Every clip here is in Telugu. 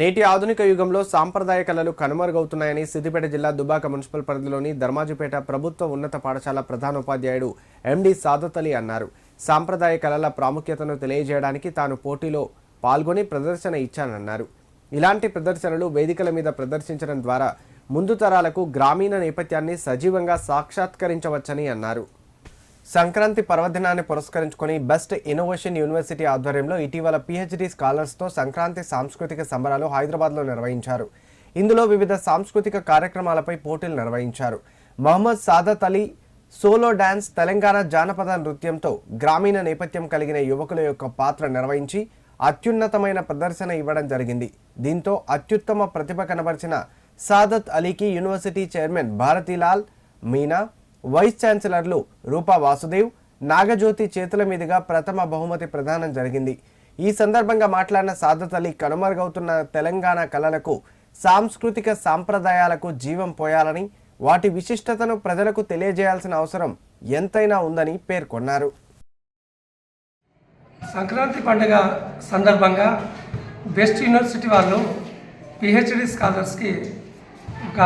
నేటి ఆధునిక యుగంలో సాంప్రదాయ కళలు కనుమరుగవుతున్నాయని సిద్దిపేట జిల్లా దుబాక మున్సిపల్ పరిధిలోని ధర్మాజిపేట ప్రభుత్వ ఉన్నత పాఠశాల ప్రధానోపాధ్యాయుడు ఎండి సాదత్ అలీ అన్నారు. సాంప్రదాయ కళల ప్రాముఖ్యతను తెలియజేయడానికి తాను పోటీలో పాల్గొని ప్రదర్శన ఇచ్చానన్నారు. ఇలాంటి ప్రదర్శనలు వేదికల మీద ప్రదర్శించడం ద్వారా ముందు తరాలకు గ్రామీణ నేపథ్యాన్ని సజీవంగా సాక్షాత్కరించవచ్చని అన్నారు. సంక్రాంతి పర్వదినాన్ని పురస్కరించుకొని బెస్ట్ ఇన్నోవేషన్ యూనివర్సిటీ ఆధ్వర్యంలో ఇటీవల పిహెచ్డి స్కాలర్స్తో సంక్రాంతి సాంస్కృతిక సంబరాలు హైదరాబాద్లో నిర్వహించారు. ఇందులో వివిధ సాంస్కృతిక కార్యక్రమాలపై పోటీలు నిర్వహించారు. మహమ్మద్ సాదత్ అలీ సోలో డాన్స్ తెలంగాణ జానపద నృత్యంతో గ్రామీణ నేపథ్యం కలిగిన యువకుల యొక్క పాత్ర నిర్వహించి అత్యున్నతమైన ప్రదర్శన ఇవ్వడం జరిగింది. దీంతో అత్యుత్తమ ప్రతిభ కనబరిచిన Sadat అలీకి university chairman Bharatilal Meena vice ఛాన్సలర్లు రూపా వాసుదేవ్ నాగజ్యోతి చేతుల మీదుగా ప్రథమ బహుమతి ప్రదానం జరిగింది. ఈ సందర్భంగా మాట్లాడిన సాదత్ అలీ కనుమరుగవుతున్న తెలంగాణ కళలకు సాంస్కృతిక సాంప్రదాయాలకు జీవం పోయాలని వాటి విశిష్టతను ప్రజలకు తెలియజేయాల్సిన అవసరం ఎంతైనా ఉందని పేర్కొన్నారు. సంక్రాంతి పండుగ సందర్భంగా బెస్ట్ యూనివర్సిటీ వాళ్ళు పిహెచ్డి స్కాలర్స్కి ఒక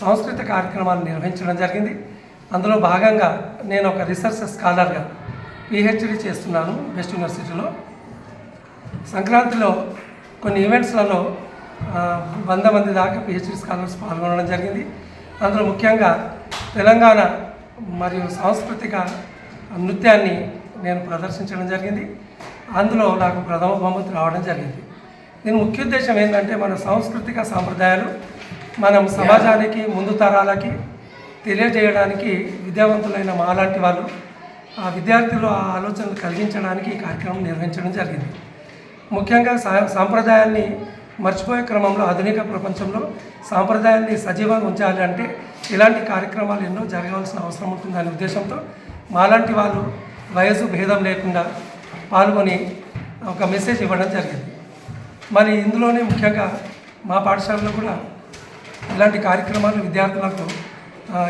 సాంస్కృతిక కార్యక్రమాన్ని నిర్వహించడం జరిగింది. అందులో భాగంగా నేను ఒక రీసెర్చ్ స్కాలర్గా పిహెచ్డి చేస్తున్నాను బెస్ట్ యూనివర్సిటీలో సంక్రాంతిలో కొన్ని ఈవెంట్స్లలో వంద మంది దాకా పిహెచ్డి స్కాలర్స్ పాల్గొనడం జరిగింది. అందులో ముఖ్యంగా తెలంగాణ మరియు సాంస్కృతిక నృత్యాన్ని నేను ప్రదర్శించడం జరిగింది. అందులో నాకు ప్రథమ బహుమతి రావడం జరిగింది. దీని ముఖ్య ఉద్దేశం ఏంటంటే మన సాంస్కృతిక సాంప్రదాయాలు మనం సమాజానికి ముందు తరాలకి తెలియజేయడానికి విద్యావంతులైన మాలాంటి వాళ్ళు ఆ విద్యార్థులు ఆ ఆలోచనలు కలిగించడానికి ఈ కార్యక్రమం నిర్వహించడం జరిగింది. ముఖ్యంగా సా సాంప్రదాయాన్ని మర్చిపోయే క్రమంలో ఆధునిక ప్రపంచంలో సాంప్రదాయాన్ని సజీవంగా ఉంచాలి అంటే ఇలాంటి కార్యక్రమాలు ఎన్నో జరగవలసిన అవసరం ఉంటుందనే ఉద్దేశంతో మాలాంటి వాళ్ళు వయసు భేదం లేకుండా పాల్గొని ఒక మెసేజ్ ఇవ్వడం జరిగింది. మరి ఇందులోనే ముఖ్యంగా మా పాఠశాలలో కూడా ఇలాంటి కార్యక్రమాలు విద్యార్థులకు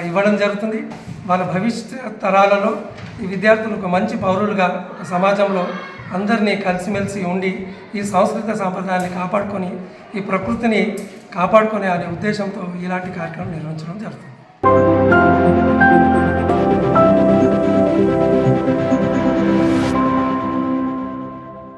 ఇవ్వడం జరుగుతుంది. వాళ్ళ భవిష్యత్ తరాలలో ఈ విద్యార్థులు ఒక మంచి పౌరులుగా ఒక సమాజంలో అందరినీ కలిసిమెలిసి ఉండి ఈ సాంస్కృతిక సాంప్రదాయాన్ని కాపాడుకొని ఈ ప్రకృతిని కాపాడుకునే అనే ఉద్దేశంతో ఇలాంటి కార్యక్రమం నిర్వహించడం జరుగుతుంది.